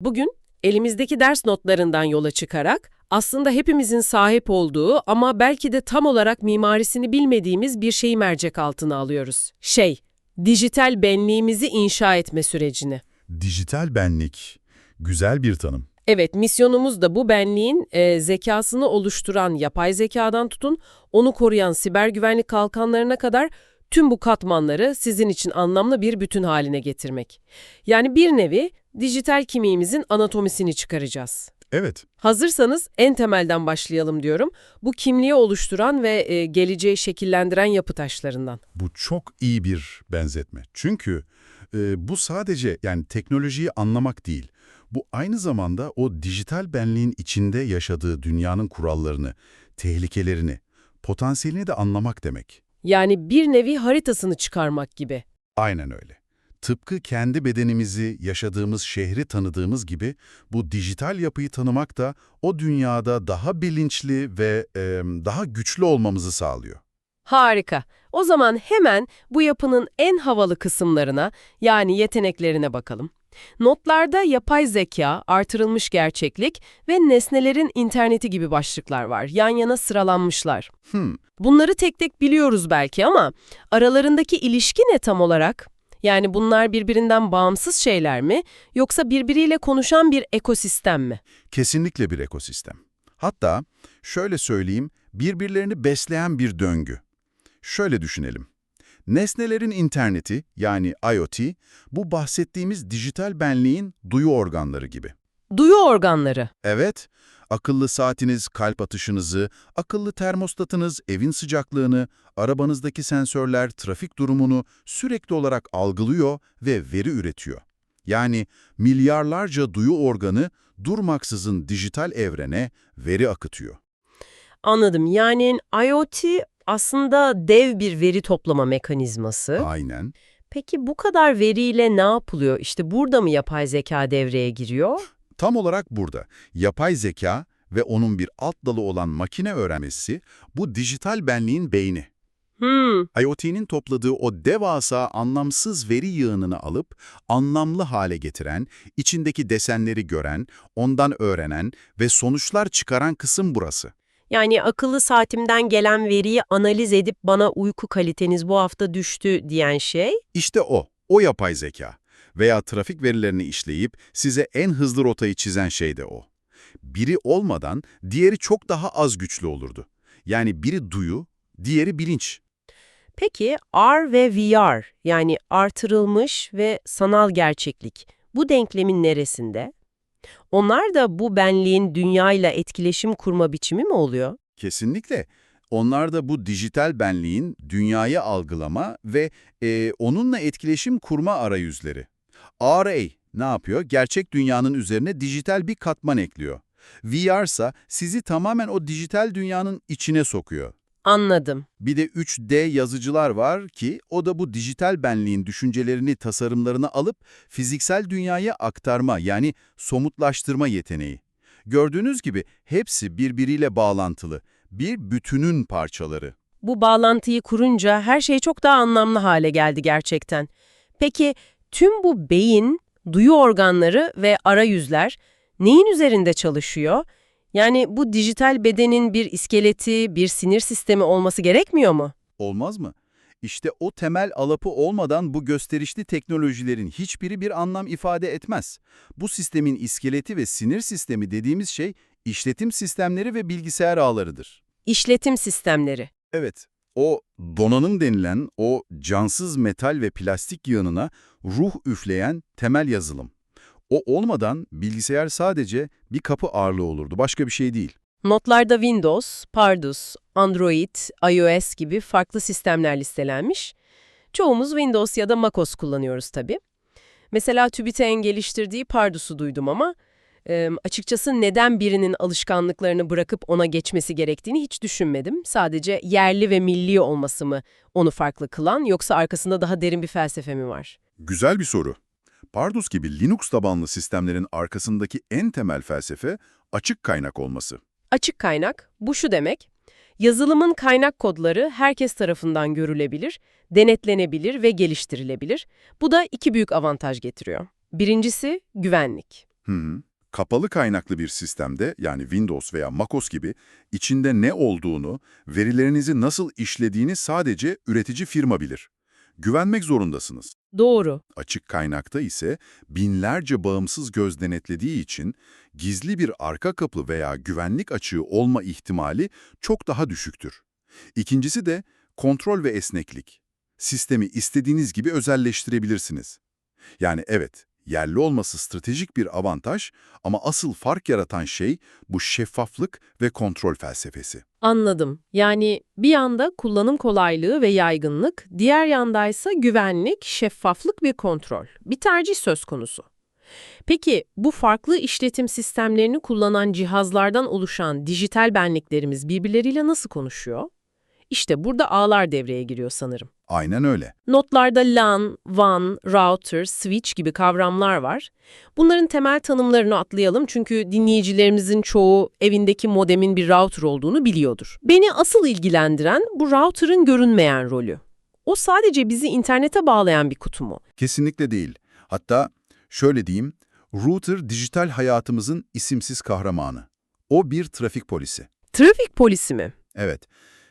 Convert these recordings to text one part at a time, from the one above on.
Bugün elimizdeki ders notlarından yola çıkarak aslında hepimizin sahip olduğu ama belki de tam olarak mimarisini bilmediğimiz bir şeyi mercek altına alıyoruz. Şey, dijital benliğimizi inşa etme sürecini. Dijital benlik. Güzel bir tanım. Evet, misyonumuz da bu benliğin e, zekasını oluşturan yapay zekadan tutun, onu koruyan siber güvenlik kalkanlarına kadar tüm bu katmanları sizin için anlamlı bir bütün haline getirmek. Yani bir nevi dijital kimliğimizin anatomisini çıkaracağız. Evet, Hazırsanız en temelden başlayalım diyorum. Bu kimliği oluşturan ve e, geleceği şekillendiren yapı taşlarından. bu çok iyi bir benzetme. Çünkü e, bu sadece yani teknolojiyi anlamak değil. Bu aynı zamanda o dijital benliğin içinde yaşadığı dünyanın kurallarını, tehlikelerini, potansiyelini de anlamak demek. Yani bir nevi haritasını çıkarmak gibi. Aynen öyle. Tıpkı kendi bedenimizi, yaşadığımız şehri tanıdığımız gibi bu dijital yapıyı tanımak da o dünyada daha bilinçli ve e, daha güçlü olmamızı sağlıyor. Harika. O zaman hemen bu yapının en havalı kısımlarına yani yeteneklerine bakalım. Notlarda yapay zeka, artırılmış gerçeklik ve nesnelerin interneti gibi başlıklar var. Yan yana sıralanmışlar. Hmm, Bunları tek tek biliyoruz belki ama aralarındaki ilişki ne tam olarak? Yani bunlar birbirinden bağımsız şeyler mi yoksa birbiriyle konuşan bir ekosistem mi? kesinlikle bir ekosistem. Hatta şöyle söyleyeyim, birbirlerini besleyen bir döngü. Şöyle düşünelim. Nesnelerin interneti yani IoT, bu bahsettiğimiz dijital benliğin duyu organları gibi. Duyu organları. Evet, akıllı saatiniz kalp atışınızı, akıllı termostatınız evin sıcaklığını, arabanızdaki sensörler trafik durumunu sürekli olarak algılıyor ve veri üretiyor. Yani milyarlarca duyu organı durmaksızın dijital evrene veri akıtıyor. Anladım. Yani IoT aslında dev bir veri toplama mekanizması. Aynen. Peki bu kadar veriyle ne yapılıyor? İşte burada mı yapay zeka devreye giriyor? Tam olarak burada yapay zeka ve onun bir alt dalı olan makine öğrenmesi bu dijital benliğin beyni. Hmm, IoT'nin topladığı o devasa anlamsız veri yığınını alıp anlamlı hale getiren, içindeki desenleri gören, ondan öğrenen ve sonuçlar çıkaran kısım burası. yani akıllı saatimden gelen veriyi analiz edip bana uyku kaliteniz bu hafta düştü diyen şey. İşte o, o yapay zeka. Veya trafik verilerini işleyip size en hızlı rotayı çizen şey de o. Biri olmadan diğeri çok daha az güçlü olurdu. Yani biri duyu, diğeri bilinç. Peki R ve VR yani artırılmış ve sanal gerçeklik bu denklemin neresinde? Onlar da bu benliğin dünyayla etkileşim kurma biçimi mi oluyor? Kesinlikle. Onlar da bu dijital benliğin dünyayı algılama ve e, onunla etkileşim kurma arayüzleri. RA ne yapıyor? Gerçek dünyanın üzerine dijital bir katman ekliyor. VR ise sizi tamamen o dijital dünyanın içine sokuyor. Anladım. Bir de 3D yazıcılar var ki o da bu dijital benliğin düşüncelerini, tasarımlarını alıp fiziksel dünyaya aktarma yani somutlaştırma yeteneği. Gördüğünüz gibi hepsi birbiriyle bağlantılı, bir bütünün parçaları. Bu bağlantıyı kurunca her şey çok daha anlamlı hale geldi gerçekten. Peki tüm bu beyin, duyu organları ve arayüzler neyin üzerinde çalışıyor? Yani bu dijital bedenin bir iskeleti, bir sinir sistemi olması gerekmiyor mu? Olmaz mı? İşte o temel alapı olmadan bu gösterişli teknolojilerin hiçbiri bir anlam ifade etmez. Bu sistemin iskeleti ve sinir sistemi dediğimiz şey işletim sistemleri ve bilgisayar ağlarıdır. İşletim sistemleri. Evet, o donanım denilen o cansız metal ve plastik yığınına ruh üfleyen temel yazılım. O olmadan bilgisayar sadece bir kapı ağırlığı olurdu, başka bir şey değil. Notlarda Windows, Pardus, Android, iOS gibi farklı sistemler listelenmiş. Çoğumuz Windows ya da macOS kullanıyoruz tabii. Mesela TÜBİTAK'ın geliştirdiği Pardus'u duydum ama e, açıkçası neden birinin alışkanlıklarını bırakıp ona geçmesi gerektiğini hiç düşünmedim. Sadece yerli ve milli olması mı onu farklı kılan yoksa arkasında daha derin bir felsefe mi var? Güzel bir soru. Pardus gibi Linux tabanlı sistemlerin arkasındaki en temel felsefe açık kaynak olması. Açık kaynak, bu şu demek, yazılımın kaynak kodları herkes tarafından görülebilir, denetlenebilir ve geliştirilebilir. Bu da iki büyük avantaj getiriyor. Birincisi güvenlik. Hı hı. Kapalı kaynaklı bir sistemde yani Windows veya MacOS gibi içinde ne olduğunu, verilerinizi nasıl işlediğini sadece üretici firma bilir. Güvenmek zorundasınız. Doğru. Açık kaynakta ise binlerce bağımsız göz denetlediği için gizli bir arka kapı veya güvenlik açığı olma ihtimali çok daha düşüktür. İkincisi de kontrol ve esneklik. Sistemi istediğiniz gibi özelleştirebilirsiniz. Yani evet, yerli olması stratejik bir avantaj ama asıl fark yaratan şey bu şeffaflık ve kontrol felsefesi. Anladım. Yani bir yanda kullanım kolaylığı ve yaygınlık, diğer yandaysa güvenlik, şeffaflık ve kontrol. Bir tercih söz konusu. Peki bu farklı işletim sistemlerini kullanan cihazlardan oluşan dijital benliklerimiz birbirleriyle nasıl konuşuyor? İşte burada ağlar devreye giriyor sanırım. Aynen öyle. Notlarda LAN, WAN, router, switch gibi kavramlar var. Bunların temel tanımlarını atlayalım çünkü dinleyicilerimizin çoğu evindeki modemin bir router olduğunu biliyordur. Beni asıl ilgilendiren bu router'ın görünmeyen rolü. O sadece bizi internete bağlayan bir kutu mu? Kesinlikle değil. Hatta şöyle diyeyim, router dijital hayatımızın isimsiz kahramanı. O bir trafik polisi. Trafik polisi mi? Evet.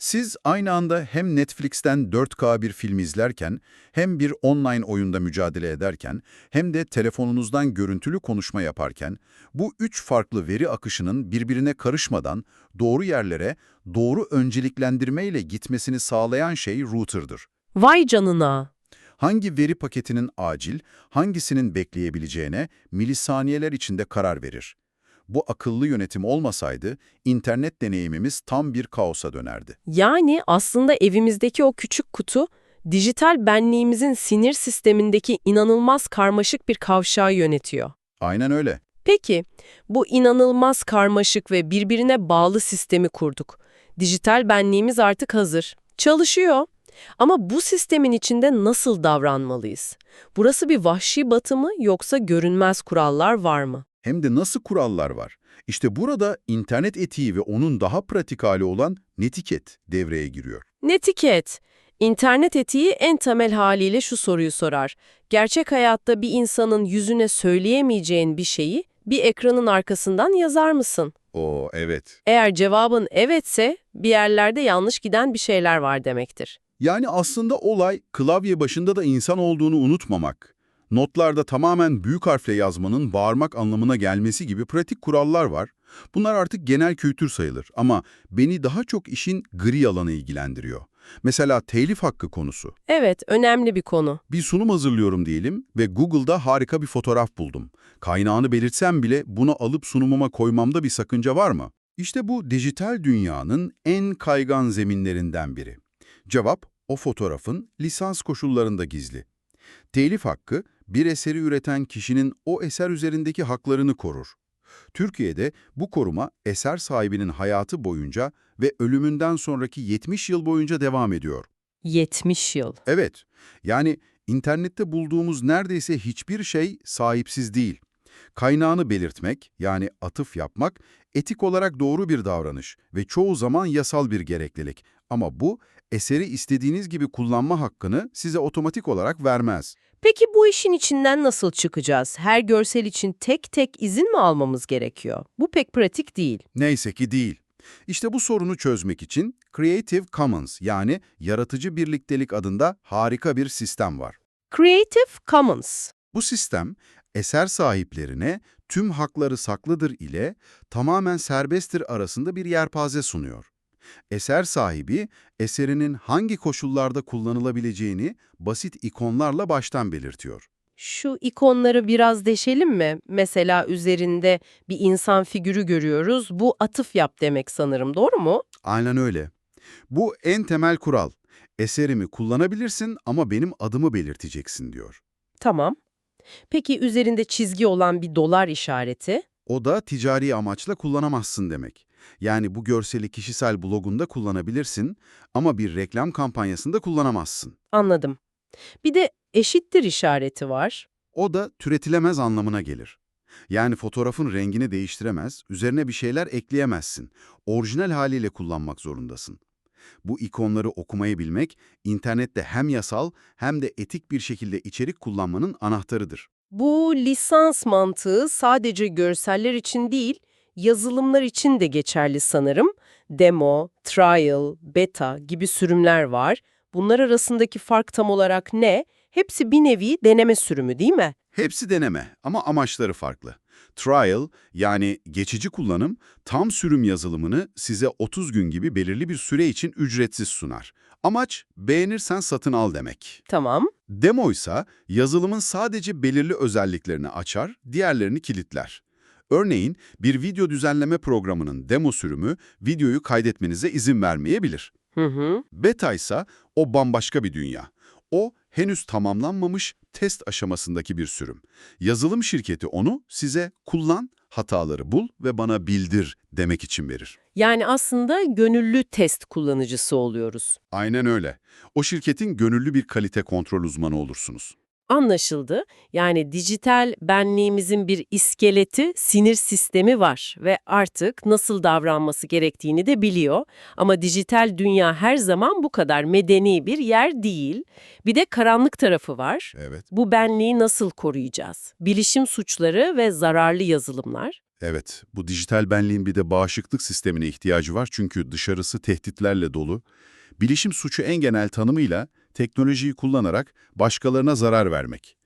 Siz aynı anda hem Netflix'ten 4K bir film izlerken, hem bir online oyunda mücadele ederken, hem de telefonunuzdan görüntülü konuşma yaparken, bu üç farklı veri akışının birbirine karışmadan doğru yerlere, doğru önceliklendirmeyle gitmesini sağlayan şey router'dır. Vay canına. Hangi veri paketinin acil, hangisinin bekleyebileceğine milisaniyeler içinde karar verir. Bu akıllı yönetim olmasaydı internet deneyimimiz tam bir kaosa dönerdi. Yani aslında evimizdeki o küçük kutu, dijital benliğimizin sinir sistemindeki inanılmaz karmaşık bir kavşağı yönetiyor. Aynen öyle. Peki, bu inanılmaz karmaşık ve birbirine bağlı sistemi kurduk. Dijital benliğimiz artık hazır. Çalışıyor. Ama bu sistemin içinde nasıl davranmalıyız? Burası bir vahşi batı mı yoksa görünmez kurallar var mı? Hem de nasıl kurallar var. İşte burada internet etiği ve onun daha pratik hali olan netiket devreye giriyor. Netiket. İnternet etiği en temel haliyle şu soruyu sorar. Gerçek hayatta bir insanın yüzüne söyleyemeyeceğin bir şeyi bir ekranın arkasından yazar mısın? Oo evet. Eğer cevabın evetse bir yerlerde yanlış giden bir şeyler var demektir. Yani aslında olay klavye başında da insan olduğunu unutmamak. Notlarda tamamen büyük harfle yazmanın bağırmak anlamına gelmesi gibi pratik kurallar var. Bunlar artık genel kültür sayılır ama beni daha çok işin gri alanı ilgilendiriyor. Mesela telif hakkı konusu. Evet, önemli bir konu. Bir sunum hazırlıyorum diyelim ve Google'da harika bir fotoğraf buldum. Kaynağını belirtsem bile bunu alıp sunumuma koymamda bir sakınca var mı? İşte bu dijital dünyanın en kaygan zeminlerinden biri. Cevap, o fotoğrafın lisans koşullarında gizli. Telif hakkı, bir eseri üreten kişinin o eser üzerindeki haklarını korur. Türkiye'de bu koruma eser sahibinin hayatı boyunca ve ölümünden sonraki 70 yıl boyunca devam ediyor. 70 yıl. Evet, yani internette bulduğumuz neredeyse hiçbir şey sahipsiz değil. Kaynağını belirtmek, yani atıf yapmak, etik olarak doğru bir davranış ve çoğu zaman yasal bir gereklilik. Ama bu, eseri istediğiniz gibi kullanma hakkını size otomatik olarak vermez. Peki bu işin içinden nasıl çıkacağız? Her görsel için tek tek izin mi almamız gerekiyor? Bu pek pratik değil. Neyse ki değil. İşte bu sorunu çözmek için Creative Commons yani yaratıcı birliktelik adında harika bir sistem var. Creative Commons. Bu sistem, eser sahiplerine tüm hakları saklıdır ile tamamen serbesttir arasında bir yelpaze sunuyor. Eser sahibi, eserinin hangi koşullarda kullanılabileceğini basit ikonlarla baştan belirtiyor. Şu ikonları biraz deşelim mi? Mesela üzerinde bir insan figürü görüyoruz. Bu atıf yap demek sanırım, doğru mu? Aynen öyle. Bu en temel kural. Eserimi kullanabilirsin ama benim adımı belirteceksin diyor. Tamam. Peki üzerinde çizgi olan bir dolar işareti? O da ticari amaçla kullanamazsın demek. Yani bu görseli kişisel blogunda kullanabilirsin ama bir reklam kampanyasında kullanamazsın. Anladım. Bir de eşittir işareti var. O da türetilemez anlamına gelir. Yani fotoğrafın rengini değiştiremez, üzerine bir şeyler ekleyemezsin. Orijinal haliyle kullanmak zorundasın. Bu ikonları okumayı bilmek, internette hem yasal hem de etik bir şekilde içerik kullanmanın anahtarıdır. Bu lisans mantığı sadece görseller için değil, yazılımlar için de geçerli sanırım. Demo, trial, beta gibi sürümler var. Bunlar arasındaki fark tam olarak ne? Hepsi bir nevi deneme sürümü değil mi? Hepsi deneme ama amaçları farklı. Trial yani geçici kullanım tam sürüm yazılımını size 30 gün gibi belirli bir süre için ücretsiz sunar. Amaç beğenirsen satın al demek. Tamam. Demo ise yazılımın sadece belirli özelliklerini açar, diğerlerini kilitler. Örneğin bir video düzenleme programının demo sürümü videoyu kaydetmenize izin vermeyebilir. Hı hı. Beta ise o bambaşka bir dünya. O henüz tamamlanmamış test aşamasındaki bir sürüm. Yazılım şirketi onu size kullan, hataları bul ve bana bildir demek için verir. Yani aslında gönüllü test kullanıcısı oluyoruz. Aynen öyle. O şirketin gönüllü bir kalite kontrol uzmanı olursunuz. Anlaşıldı. Yani dijital benliğimizin bir iskeleti, sinir sistemi var ve artık nasıl davranması gerektiğini de biliyor. Ama dijital dünya her zaman bu kadar medeni bir yer değil. Bir de karanlık tarafı var. Evet. Bu benliği nasıl koruyacağız? Bilişim suçları ve zararlı yazılımlar. Evet, bu dijital benliğin bir de bağışıklık sistemine ihtiyacı var çünkü dışarısı tehditlerle dolu. Bilişim suçu en genel tanımıyla teknolojiyi kullanarak başkalarına zarar vermek.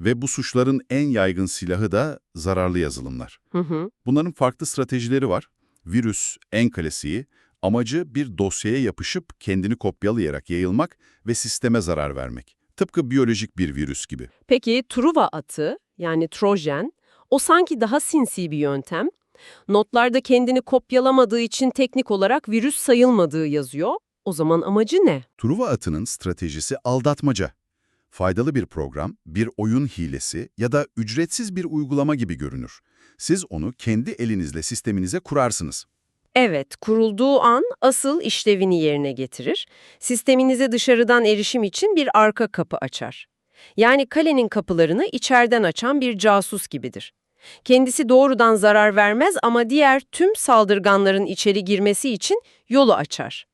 Ve bu suçların en yaygın silahı da zararlı yazılımlar. Hı hı. Bunların farklı stratejileri var. Virüs en klasiği, amacı bir dosyaya yapışıp kendini kopyalayarak yayılmak ve sisteme zarar vermek. Tıpkı biyolojik bir virüs gibi. Peki Truva atı yani Trojan, o sanki daha sinsi bir yöntem. Notlarda kendini kopyalamadığı için teknik olarak virüs sayılmadığı yazıyor. O zaman amacı ne? Truva atının stratejisi aldatmaca. Faydalı bir program, bir oyun hilesi ya da ücretsiz bir uygulama gibi görünür. Siz onu kendi elinizle sisteminize kurarsınız. Evet, kurulduğu an asıl işlevini yerine getirir. Sisteminize dışarıdan erişim için bir arka kapı açar. Yani kalenin kapılarını içeriden açan bir casus gibidir. Kendisi doğrudan zarar vermez ama diğer tüm saldırganların içeri girmesi için yolu açar.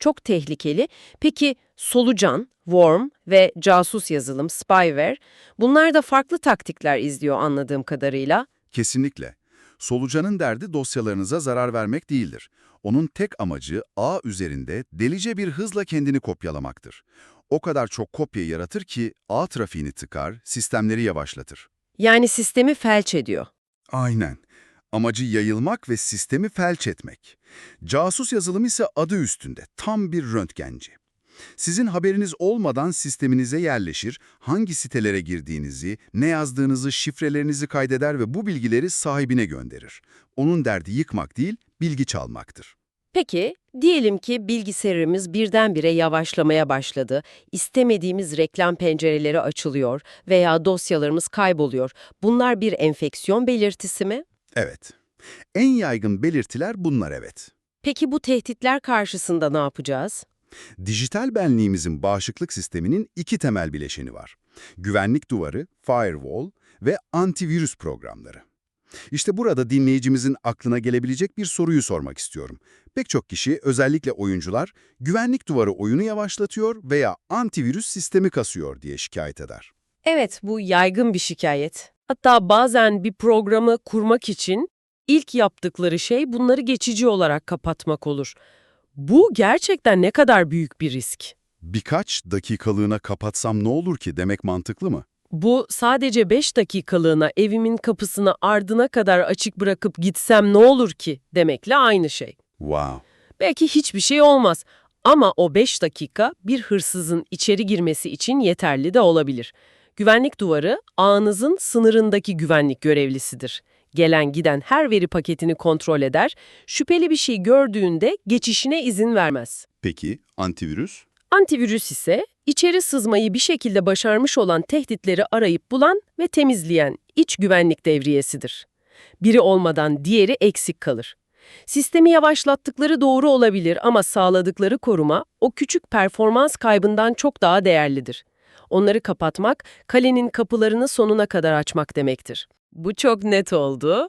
Çok tehlikeli. Peki solucan, worm ve casus yazılım, spyware bunlar da farklı taktikler izliyor anladığım kadarıyla. Kesinlikle. Solucanın derdi dosyalarınıza zarar vermek değildir. Onun tek amacı ağ üzerinde delice bir hızla kendini kopyalamaktır. O kadar çok kopya yaratır ki ağ trafiğini tıkar, sistemleri yavaşlatır. Yani sistemi felç ediyor. Aynen. Amacı yayılmak ve sistemi felç etmek. Casus yazılım ise adı üstünde, tam bir röntgenci. Sizin haberiniz olmadan sisteminize yerleşir, hangi sitelere girdiğinizi, ne yazdığınızı, şifrelerinizi kaydeder ve bu bilgileri sahibine gönderir. Onun derdi yıkmak değil, bilgi çalmaktır. Peki, diyelim ki bilgisayarımız birdenbire yavaşlamaya başladı, istemediğimiz reklam pencereleri açılıyor veya dosyalarımız kayboluyor. Bunlar bir enfeksiyon belirtisi mi? Evet. En yaygın belirtiler bunlar evet. Peki bu tehditler karşısında ne yapacağız? Dijital benliğimizin bağışıklık sisteminin iki temel bileşeni var. Güvenlik duvarı, firewall ve antivirüs programları. İşte burada dinleyicimizin aklına gelebilecek bir soruyu sormak istiyorum. Pek çok kişi, özellikle oyuncular, güvenlik duvarı oyunu yavaşlatıyor veya antivirüs sistemi kasıyor diye şikayet eder. Evet, bu yaygın bir şikayet. Hatta bazen bir programı kurmak için ilk yaptıkları şey bunları geçici olarak kapatmak olur. Bu gerçekten ne kadar büyük bir risk. Birkaç dakikalığına kapatsam ne olur ki demek mantıklı mı? Bu sadece 5 dakikalığına evimin kapısını ardına kadar açık bırakıp gitsem ne olur ki demekle aynı şey. Wow. Belki hiçbir şey olmaz ama o 5 dakika bir hırsızın içeri girmesi için yeterli de olabilir. Güvenlik duvarı ağınızın sınırındaki güvenlik görevlisidir. Gelen giden her veri paketini kontrol eder, şüpheli bir şey gördüğünde geçişine izin vermez. Peki antivirüs? Antivirüs ise içeri sızmayı bir şekilde başarmış olan tehditleri arayıp bulan ve temizleyen iç güvenlik devriyesidir. Biri olmadan diğeri eksik kalır. Sistemi yavaşlattıkları doğru olabilir ama sağladıkları koruma o küçük performans kaybından çok daha değerlidir. Onları kapatmak, kalenin kapılarını sonuna kadar açmak demektir. Bu çok net oldu.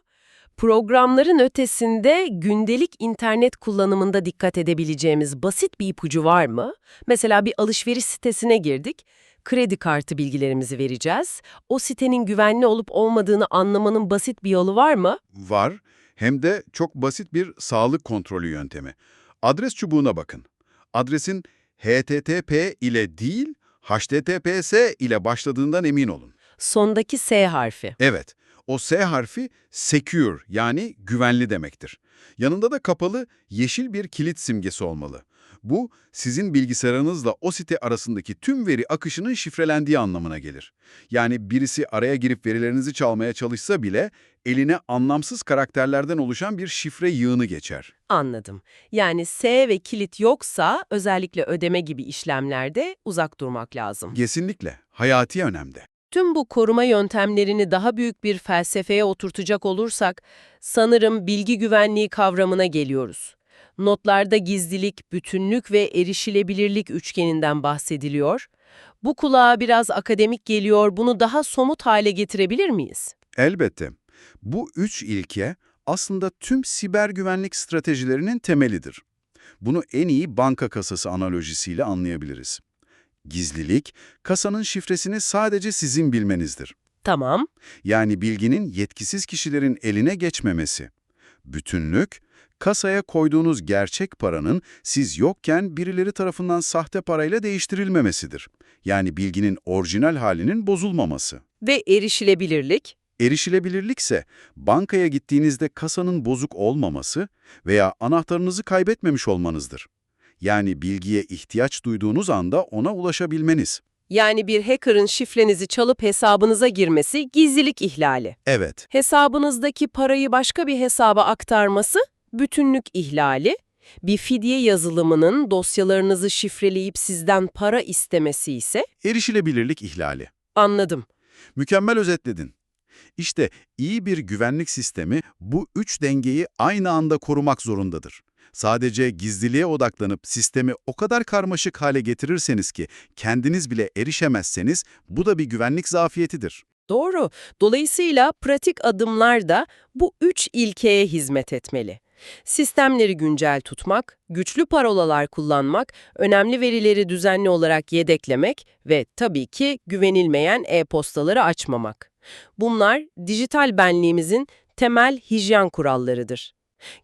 Programların ötesinde gündelik internet kullanımında dikkat edebileceğimiz basit bir ipucu var mı? Mesela bir alışveriş sitesine girdik. kredi kartı bilgilerimizi vereceğiz. O sitenin güvenli olup olmadığını anlamanın basit bir yolu var mı? Var, hem de çok basit bir sağlık kontrolü yöntemi. Adres çubuğuna bakın. Adresin HTTP ile değil, HTTPS ile başladığından emin olun. Sondaki S harfi. Evet, o S harfi secure yani güvenli demektir. Yanında da kapalı yeşil bir kilit simgesi olmalı. Bu, sizin bilgisayarınızla o site arasındaki tüm veri akışının şifrelendiği anlamına gelir. Yani birisi araya girip verilerinizi çalmaya çalışsa bile eline anlamsız karakterlerden oluşan bir şifre yığını geçer. Anladım. Yani S ve kilit yoksa özellikle ödeme gibi işlemlerde uzak durmak lazım. Kesinlikle, hayati önemde. Tüm bu koruma yöntemlerini daha büyük bir felsefeye oturtacak olursak, sanırım bilgi güvenliği kavramına geliyoruz. Notlarda gizlilik, bütünlük ve erişilebilirlik üçgeninden bahsediliyor. Bu kulağa biraz akademik geliyor, bunu daha somut hale getirebilir miyiz? Elbette. Bu üç ilke aslında tüm siber güvenlik stratejilerinin temelidir. Bunu en iyi banka kasası analojisiyle anlayabiliriz. Gizlilik, kasanın şifresini sadece sizin bilmenizdir. Tamam, Yani bilginin yetkisiz kişilerin eline geçmemesi. Bütünlük, kasaya koyduğunuz gerçek paranın siz yokken birileri tarafından sahte parayla değiştirilmemesidir. Yani bilginin orijinal halinin bozulmaması. ve erişilebilirlik? Erişilebilirlikse bankaya gittiğinizde kasanın bozuk olmaması veya anahtarınızı kaybetmemiş olmanızdır. Yani bilgiye ihtiyaç duyduğunuz anda ona ulaşabilmeniz. Yani bir hacker'ın şifrenizi çalıp hesabınıza girmesi gizlilik ihlali. Evet, Hesabınızdaki parayı başka bir hesaba aktarması bütünlük ihlali. Bir fidye yazılımının dosyalarınızı şifreleyip sizden para istemesi ise erişilebilirlik ihlali. anladım. Mükemmel özetledin. İşte iyi bir güvenlik sistemi bu üç dengeyi aynı anda korumak zorundadır. Sadece gizliliğe odaklanıp sistemi o kadar karmaşık hale getirirseniz ki kendiniz bile erişemezseniz bu da bir güvenlik zafiyetidir. Doğru. Dolayısıyla pratik adımlar da bu üç ilkeye hizmet etmeli. Sistemleri güncel tutmak, güçlü parolalar kullanmak, önemli verileri düzenli olarak yedeklemek ve tabii ki güvenilmeyen e-postaları açmamak. Bunlar dijital benliğimizin temel hijyen kurallarıdır.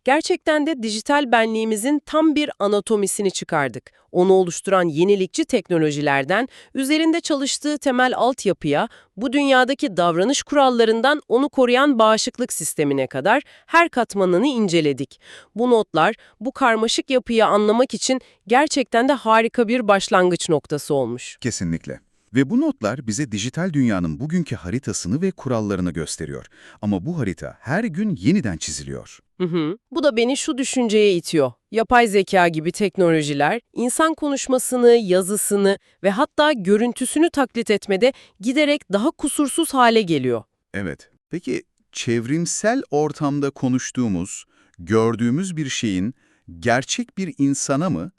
Gerçekten de dijital benliğimizin tam bir anatomisini çıkardık. Onu oluşturan yenilikçi teknolojilerden, üzerinde çalıştığı temel altyapıya, bu dünyadaki davranış kurallarından onu koruyan bağışıklık sistemine kadar her katmanını inceledik. Bu notlar, bu karmaşık yapıyı anlamak için gerçekten de harika bir başlangıç noktası olmuş. Kesinlikle. Ve bu notlar bize dijital dünyanın bugünkü haritasını ve kurallarını gösteriyor. Ama bu harita her gün yeniden çiziliyor. Hı hı. Bu da beni şu düşünceye itiyor. Yapay zeka gibi teknolojiler, insan konuşmasını, yazısını ve hatta görüntüsünü taklit etmede giderek daha kusursuz hale geliyor. Evet. Peki çevrimsel ortamda konuştuğumuz, gördüğümüz bir şeyin gerçek bir insana mı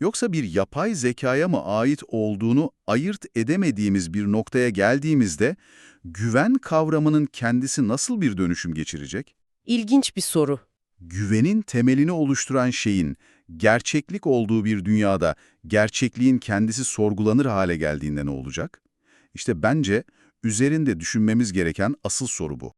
yoksa bir yapay zekaya mı ait olduğunu ayırt edemediğimiz bir noktaya geldiğimizde güven kavramının kendisi nasıl bir dönüşüm geçirecek? İlginç bir soru. Güvenin temelini oluşturan şeyin gerçeklik olduğu bir dünyada gerçekliğin kendisi sorgulanır hale geldiğinde ne olacak? İşte bence üzerinde düşünmemiz gereken asıl soru bu.